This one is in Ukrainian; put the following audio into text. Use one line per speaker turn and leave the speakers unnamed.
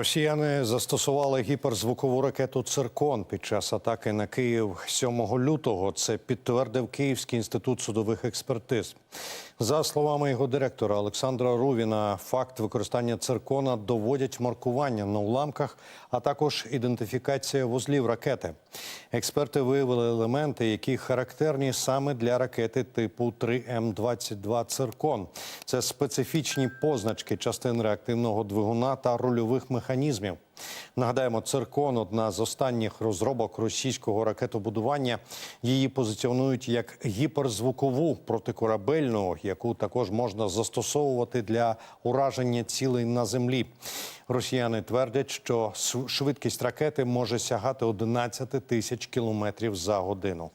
Росіяни застосували гіперзвукову ракету Циркон під час атаки на Київ 7 лютого. Це підтвердив Київський інститут судових експертиз. За словами його директора Олександра Рувіна, факт використання циркона доводять маркування на уламках, а також ідентифікація вузлів ракети. Експерти виявили елементи, які характерні саме для ракети типу 3М22 Циркон. Це специфічні позначки частин реактивного двигуна та рульових механізмів. Нагадаємо, циркон одна з останніх розробок російського ракетобудування. Її позиціонують як гіперзвукову протикорабельну, яку також можна застосовувати для ураження цілей на землі. Росіяни твердять, що швидкість ракети може сягати 11 тисяч кілометрів за годину.